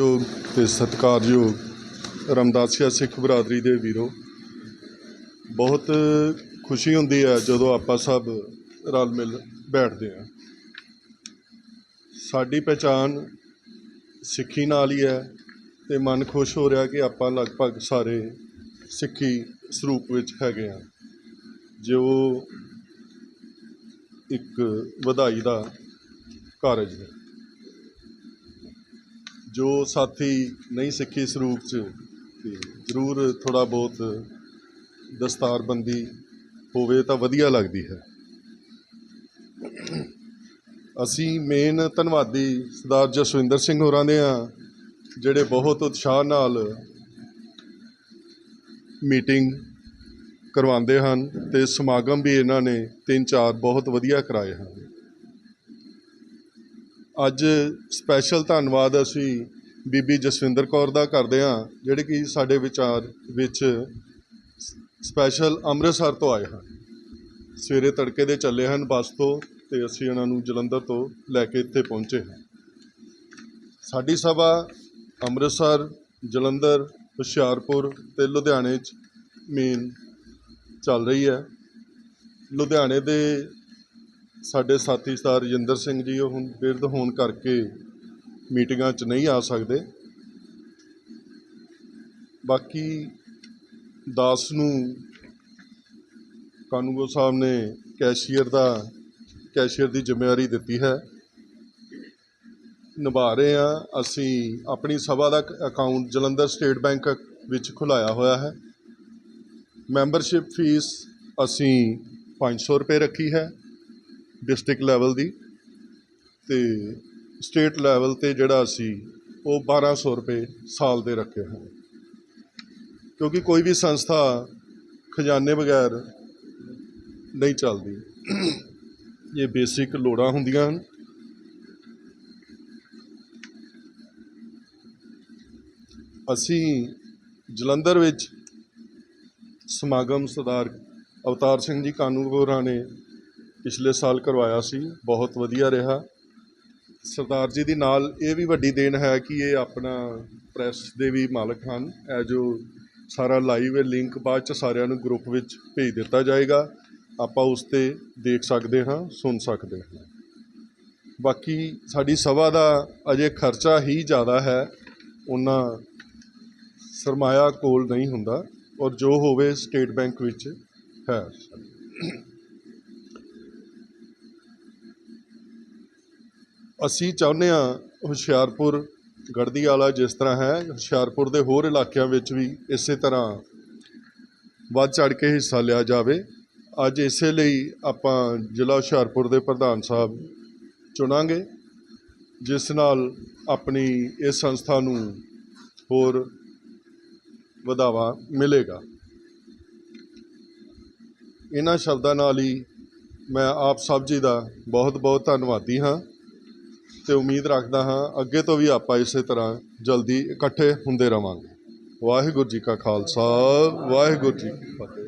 ਯੋਗ ਤੇ ਸਤਿਕਾਰਯੋਗ ਰਮਦਾਸੀਆ ਸਿੱਖ ਬਰਾਦਰੀ ਦੇ ਵੀਰੋ। ਬਹੁਤ ਖੁਸ਼ੀ ਹੁੰਦੀ ਹੈ ਜਦੋਂ ਆਪਾਂ ਸਭ ਰਲ ਮਿਲ ਬੈਠਦੇ ਹਾਂ। ਸਾਡੀ ਪਹਿਚਾਨ ਸਿੱਖੀ ਨਾਲ ਹੀ ਹੈ ਤੇ ਮਨ ਖੁਸ਼ ਹੋ ਰਿਹਾ ਕਿ ਆਪਾਂ ਲਗਭਗ ਸਾਰੇ ਸਿੱਖੀ ਸਰੂਪ ਵਿੱਚ ਹੈਗੇ ਹਾਂ। ਜੋ ਇੱਕ ਵਧਾਈ ਦਾ ਕਾਰਜ ਹੈ। ਜੋ ਸਾਥੀ ਨਹੀਂ ਸਿੱਖੀ ਸਰੂਪ ਚ, ਤੇ ਜ਼ਰੂਰ ਥੋੜਾ ਬਹੁਤ ਦਸਤਾਰਬੰਦੀ ਹੋਵੇ ਤਾਂ ਵਧੀਆ ਲੱਗਦੀ ਹੈ। ਅਸੀਂ ਮੇਨ ਧੰਨਵਾਦੀ ਸਰਦਾਰ ਜਸਵਿੰਦਰ ਸਿੰਘ ਹੋਰਾਂ ਦੇ ਆ ਜਿਹੜੇ ਬਹੁਤ ਉਤਸ਼ਾਹ ਨਾਲ ਮੀਟਿੰਗ ਕਰਵਾਉਂਦੇ ਹਨ ਤੇ ਸਮਾਗਮ ਵੀ ਇਹਨਾਂ ਨੇ ਤਿੰਨ ਚਾਰ ਬਹੁਤ ਵਧੀਆ ਕਰਾਏ ਹਨ। ਅੱਜ ਸਪੈਸ਼ਲ ਧੰਨਵਾਦ ਅਸੀਂ ਬੀਬੀ ਜਸਵਿੰਦਰ ਕੌਰ ਦਾ ਕਰਦੇ ਹਾਂ, ਜਿਹੜੇ ਕਿ ਸਾਡੇ ਵਿਚਾਰ ਵਿੱਚ ਸਪੈਸ਼ਲ ਅੰਮ੍ਰਿਤਸਰ ਤੋਂ ਆਏ ਹਨ। ਸਵੇਰੇ ਤੜਕੇ ਦੇ ਚੱਲੇ ਹਨ ਬੱਸ ਤੋਂ ਤੇ ਅਸੀਂ ਉਹਨਾਂ ਨੂੰ ਜਲੰਧਰ ਤੋਂ ਲੈ ਕੇ ਇੱਥੇ ਪਹੁੰਚੇ ਹਾਂ। ਸਾਡੀ ਸਭਾ ਅੰਮ੍ਰਿਤਸਰ, ਜਲੰਧਰ, ਹੁਸ਼ਿਆਰਪੁਰ ਤੇ ਲੁਧਿਆਣੇ 'ਚ ਮੇਨ ਚੱਲ ਰਹੀ ਹੈ। ਲੁਧਿਆਣੇ ਦੇ ਸਾਡੇ ਸਾਥੀ ਸਰਦਾਰ ਰਜਿੰਦਰ ਸਿੰਘ ਜੀ, ਉਹ ਹੁਣ ਬਿਰਧ ਹੋਣ ਕਰਕੇ ਮੀਟਿੰਗਾਂ 'ਚ ਨਹੀਂ ਆ ਸਕਦੇ। ਬਾਕੀ ਦਾਸ ਨੂੰ ਕਾਨੂੰਗੋ ਸਾਹਿਬ ਨੇ ਕੈਸ਼ੀਅਰ ਦਾ, ਕੈਸ਼ੀਅਰ ਦੀ ਜ਼ਿੰਮੇਵਾਰੀ ਦਿੱਤੀ ਹੈ। ਨਿਭਾ ਰਹੇ ਹਾਂ ਅਸੀਂ, ਆਪਣੀ ਸਭਾ ਦਾ ਅਕਾਊਂਟ ਜਲੰਧਰ ਸਟੇਟ ਬੈਂਕ ਵਿੱਚ ਖੁਲਾਇਆ ਹੋਇਆ ਹੈ। ਮੈਂਬਰਸ਼ਿਪ ਫੀਸ ਅਸੀਂ 500 ਰੁਪਏ ਰੱਖੀ ਹੈ। ਡਿਸਟ੍ਰਿਕਟ ਲੈਵਲ ਦੀ ਤੇ ਸਟੇਟ ਲੈਵਲ ਤੇ ਜਿਹੜਾ ਅਸੀਂ ਉਹ 1200 ਰੁਪਏ ਸਾਲ ਦੇ ਰੱਖੇ ਹਨ ਕਿਉਂਕਿ ਕੋਈ ਵੀ ਸੰਸਥਾ ਖਜ਼ਾਨੇ ਬਗੈਰ ਨਹੀਂ ਚੱਲਦੀ। ਇਹ ਬੇਸਿਕ ਲੋੜਾਂ ਹੁੰਦੀਆਂ ਹਨ। ਅਸੀਂ ਜਲੰਧਰ ਵਿੱਚ ਸਮਾਗਮ ਸਰਦਾਰ ਅਵਤਾਰ ਸਿੰਘ ਜੀ ਕਾਨੂੰਗੋਰਾ ਨੇ ਪਿਛਲੇ ਸਾਲ ਕਰਵਾਇਆ ਸੀ, ਬਹੁਤ ਵਧੀਆ ਰਿਹਾ। ਸਰਦਾਰ ਜੀ ਦੀ ਨਾਲ ਇਹ ਵੀ ਵੱਡੀ ਦੇਣ ਹੈ ਕਿ ਇਹ ਆਪਣਾ ਪ੍ਰੈਸ ਦੇ ਵੀ ਮਾਲਕ ਹਨ। ਇਹ ਜੋ ਸਾਰਾ ਲਾਈਵ ਲਿੰਕ ਬਾਅਦ ਚ ਸਾਰਿਆਂ ਨੂੰ ਗਰੁੱਪ ਵਿੱਚ ਭੇਜ ਦਿੱਤਾ ਜਾਏਗਾ। ਆਪਾਂ ਉਸ ਤੇ ਦੇਖ ਸਕਦੇ ਹਾਂ, ਸੁਣ ਸਕਦੇ ਹਾਂ। ਬਾਕੀ ਸਾਡੀ ਸਭਾ ਦਾ ਅਜੇ ਖਰਚਾ ਹੀ ਜ਼ਿਆਦਾ ਹੈ, ਉਹਨਾਂ ਸਰਮਾਇਆ ਕੋਲ ਨਹੀਂ ਹੁੰਦਾ ਔਰ ਜੋ ਹੋਵੇ ਸਟੇਟ ਬੈਂਕ ਵਿੱਚ ਹੈ। ਅਸੀਂ ਚਾਹੁੰਦੇ ਹਾਂ ਹੁਸ਼ਿਆਰਪੁਰ ਗੜਦੀ ਵਾਲਾ ਜਿਸ ਤਰ੍ਹਾਂ ਹੈ, ਹੁਸ਼ਿਆਰਪੁਰ ਦੇ ਹੋਰ ਇਲਾਕਿਆਂ ਵਿੱਚ ਵੀ ਇਸੇ ਤਰ੍ਹਾਂ ਵੱਧ ਚੜ ਕੇ ਹਿੱਸਾ ਲਿਆ ਜਾਵੇ। ਅੱਜ ਇਸੇ ਲਈ ਆਪਾਂ ਜ਼ਿਲ੍ਹਾ ਹੁਸ਼ਿਆਰਪੁਰ ਦੇ ਪ੍ਰਧਾਨ ਸਾਹਿਬ ਚੁਣਾਂਗੇ, ਜਿਸ ਨਾਲ ਆਪਣੀ ਇਸ ਸੰਸਥਾ ਨੂੰ ਹੋਰ ਵਧਾਵਾ ਮਿਲੇਗਾ। ਇਹਨਾਂ ਸ਼ਬਦਾਂ ਨਾਲ ਹੀ ਮੈਂ ਆਪ ਸਭ ਜੀ ਦਾ ਬਹੁਤ ਬਹੁਤ ਧੰਨਵਾਦੀ ਹਾਂ। ਤੇ ਉਮੀਦ ਰੱਖਦਾ ਹਾਂ ਅੱਗੇ ਤੋਂ ਵੀ ਆਪਾਂ ਇਸੇ ਤਰ੍ਹਾਂ ਜਲਦੀ ਇਕੱਠੇ ਹੁੰਦੇ ਰਵਾਂਗੇ। ਵਾਹਿਗੁਰੂ ਜੀ ਕਾ ਖਾਲਸਾ, ਵਾਹਿਗੁਰੂ ਜੀ ਕੀ ਫਤਿਹ।